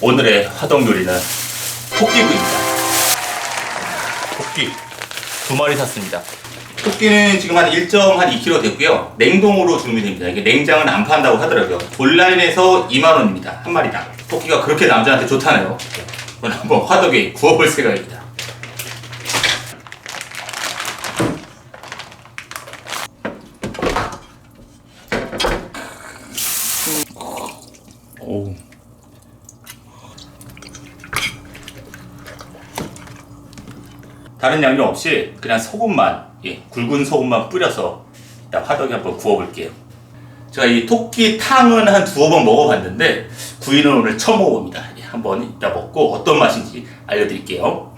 오늘의 화덕 요리는 토끼구이입니다. 토끼 두 마리 샀습니다. 토끼는 지금 한 1.2kg 되고요. 냉동으로 준비됩니다. 이게 냉장은 안 판다고 하더라고요. 온라인에서 2만 원입니다. 한 마리당. 토끼가 그렇게 남자한테 좋다네요. 오늘 한번 화덕에 구워볼 생각입니다. 다른 양념 없이 그냥 소금만 예, 굵은 소금만 뿌려서 화덕에 한번 구워볼게요. 제가 이 토끼 탕은 한 두어 번 먹어봤는데 구이는 오늘 처음 먹어봅니다. 예, 한번 이따 먹고 어떤 맛인지 알려드릴게요.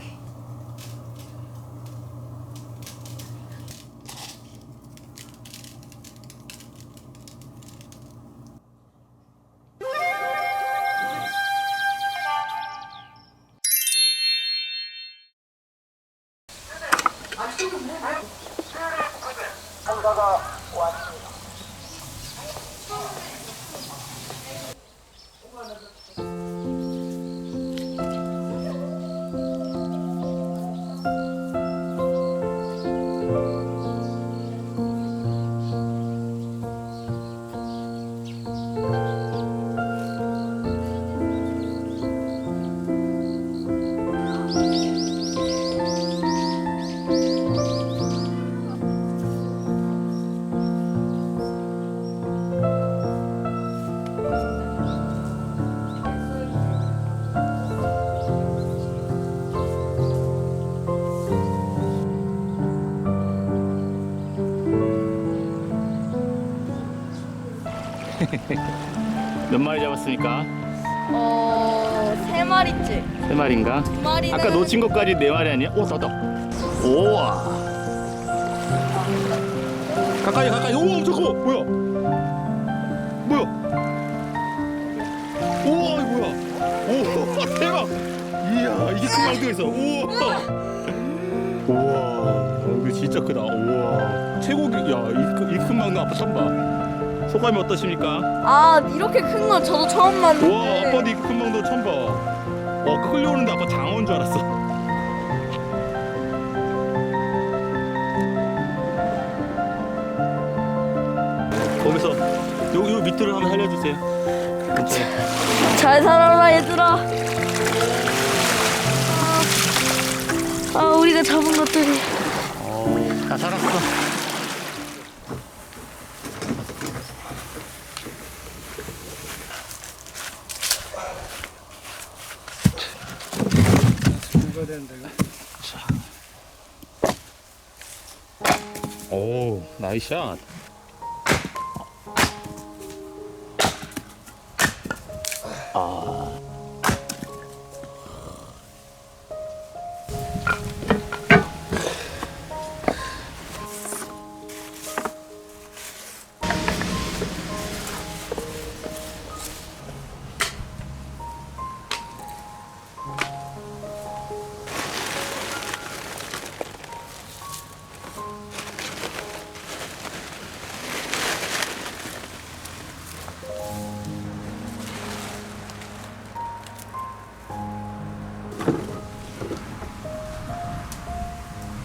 몇 마리 잡았습니까? 어, 세 마리째. 세 마리인가? 두 마리는 아까 놓친 것까지 네 마리 아니야? 오, 더더. 우와. 가까이 가까이. 오, 저거 뭐야? 뭐야? 우와, 이거 뭐야? 오, 대박. 이야, 이게 큰 망토가 있어. 우와. 우와, 이거 진짜 크다. 우와. 최고기. 야, 이큰 망토 아빠 처음 봐. 소감이 어떠십니까? 아, 이렇게 큰 건 저도 처음 봤는데. 와, 아빠도 이큰 망토 처음 봐. 어, 끌려오는데 아빠 장어인 줄 알았어. 거기서 요, 요 밑으로 한번 살려주세요. 잘 살아라, 얘들아. 아, 아, 우리가 잡은 것들이. 다 살았어. 오, 나이샷.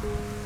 잡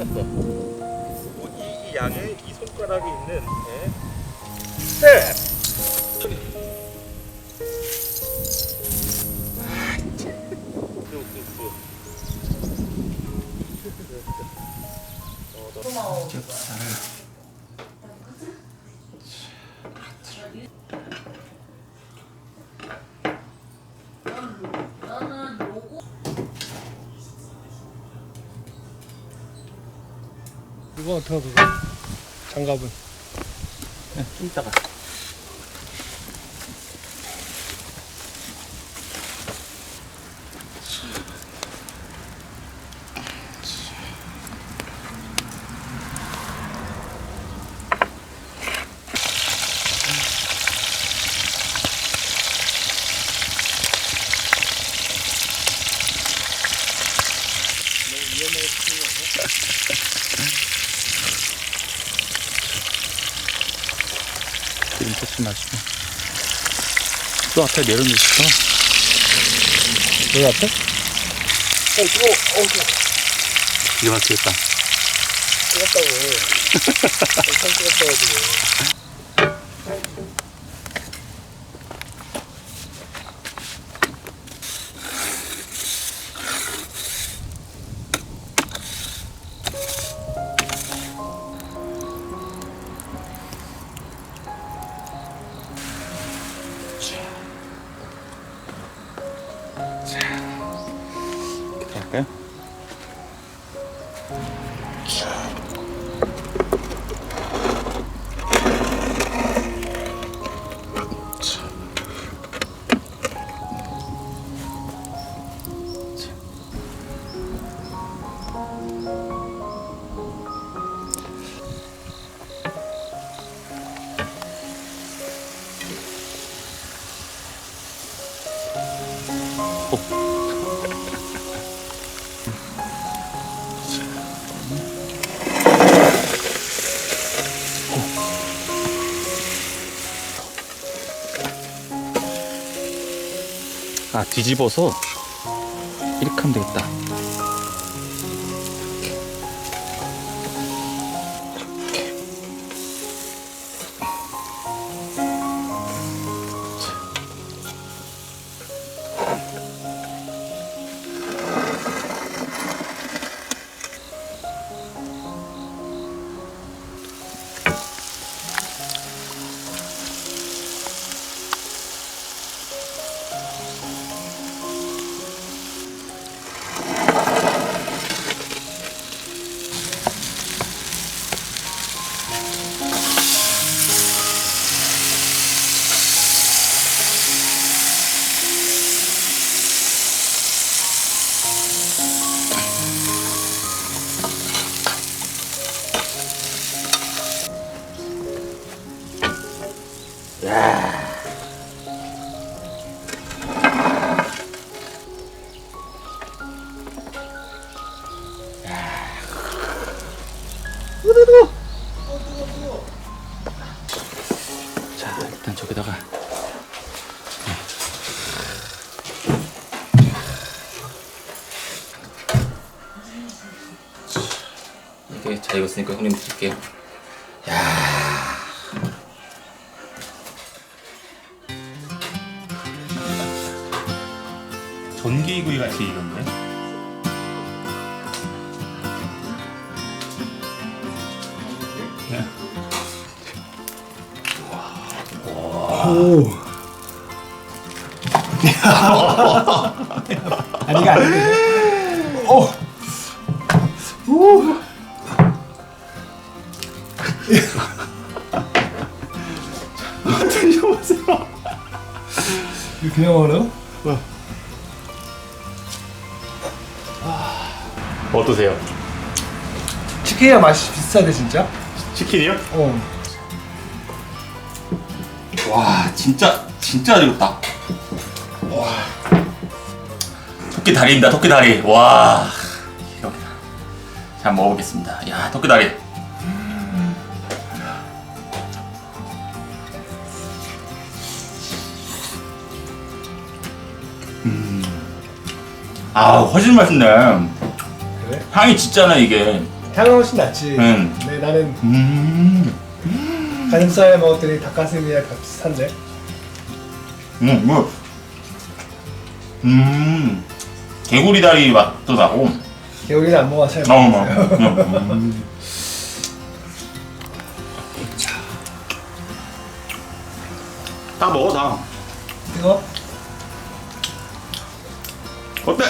끝났어. 뭐, 이, 이 양에 이 손가락에 있는, 예. 스텝! 이거 어떻게 그거? 장갑은. 좀 이따가. 기름 조금 마시고. 또 앞에 내려놓으시고. 여기 앞에? 어, 뜨거워. 어, 뜨거워. 이거 맞겠다. 뜨겁다고. 엄청 뜨겁다가지고. 아 뒤집어서 이렇게 하면 되겠다. 저기다가 이게 잘 익었으니까 형님 드릴게요. 전기구이 같이 익었네. 네. 오. 아니, 이게 아닌데. 오. 이거 그냥 먹어요? 어떠세요? 치킨이랑 맛이 비슷하대, 진짜? 치킨이요? 어. 와 진짜 진짜 잘 익었다. 와 토끼 다리입니다. 토끼 다리. 와 여기다. 자 먹어보겠습니다. 야 토끼 다리. 음. 아 훨씬 맛있네. 그래? 향이 짙잖아 이게. 향은 훨씬 낫지. 응. 근데 나는 음. 가슴살 먹었더니 닭가슴이랑 비슷한데? 음, 뭐. 음. 개구리 다리 맛도 나고. 개구리는 안 먹어서 잘 어, 모르겠어요. 뭐. 음. 다 먹어 다. 이거? 어때?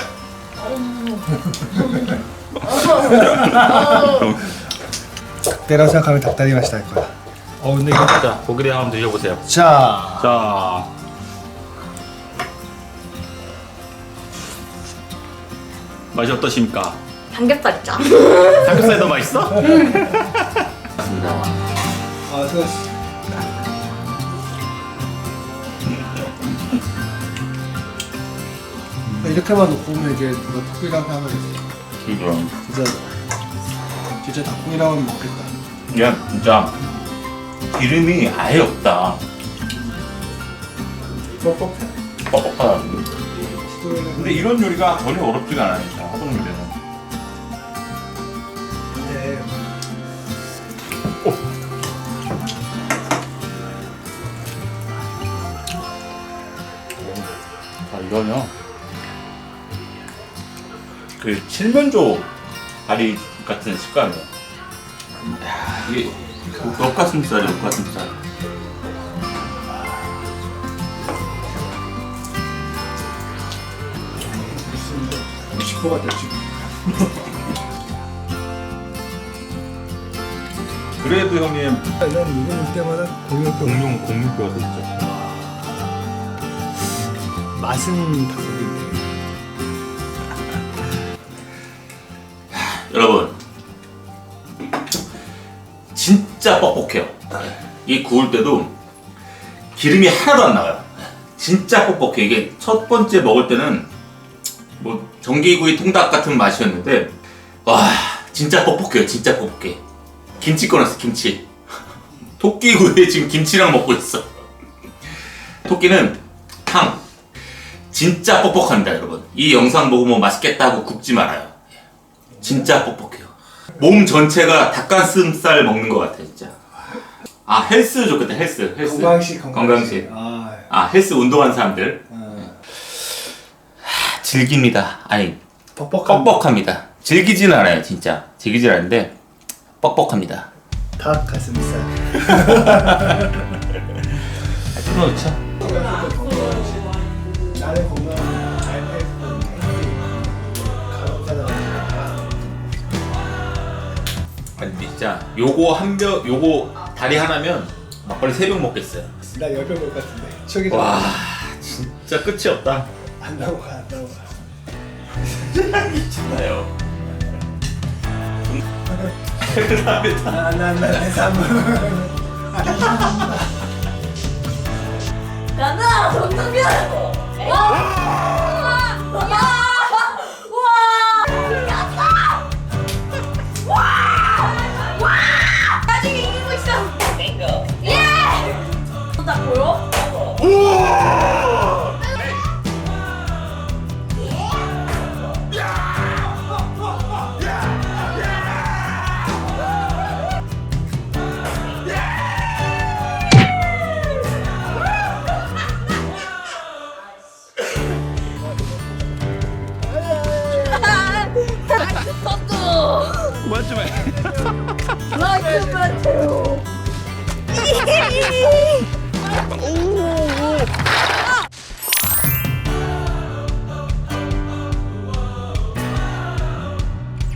때라고 생각하면 닭다리 맛이 날 거야. 어 근데 이거 자, 고기를 한번 드셔보세요. 자 자. 맛이 어떠십니까? 삼겹살 있죠? 삼겹살이 더 맛있어? 맞습니다. 아, 수고했어. 이렇게만 놓고 보면 이게 누가 닭고기라고 하면. 진짜 진짜 닭고기라고 하면 먹겠다. 야, 진짜 기름이 아예 없다. 뻑뻑해. 뻑뻑하다. 근데 이런 요리가 전혀 어렵지가 않아요. 진짜 하동 요리는. 근데 자, 이거요. 그 칠면조 다리 같은 식감이에요. 야, 이게 옥가슴살이에요, 옥가슴살. 식포 같아 지금. 그래도 형님 난 이거 볼 때마다 공룡 공룡 공룡뼈가 있죠. 맛은 닭고기 진짜 뻑뻑해요. 이 구울 때도 기름이 하나도 안 나와요. 진짜 뻑뻑해. 이게 첫 번째 먹을 때는 뭐 전기구이 통닭 같은 맛이었는데 와 진짜 뻑뻑해요. 진짜 뻑뻑해. 김치 꺼냈어 김치. 토끼구이에 지금 김치랑 먹고 있어. 토끼는 탕. 진짜 뻑뻑합니다, 여러분. 이 영상 보고 뭐 맛있겠다 하고 굽지 말아요. 진짜 뻑뻑해요. 몸 전체가 닭가슴살 먹는 것 같아, 진짜. 아, 헬스 좋겠다, 헬스. 헬스. 건강식 건강식. 아, 아, 헬스 운동하는 사람들. 아. 즐깁니다. 아니, 뻑뻑한 뻑뻑합니다. 즐기지는 않아요, 진짜. 즐기진 않는데, 뻑뻑합니다. 닭 가슴살. 그렇죠. 나 진짜. 요거 한 벼, 요거 다리 하나면 막걸리 세 병 먹겠어요. 나 열병 것 같은데. 저기 와, 진짜 끝이 없다. 안 나오고 가, 안 나오고. 괜찮아요. 나나나 해삼. 가자 정답이야 와! 와!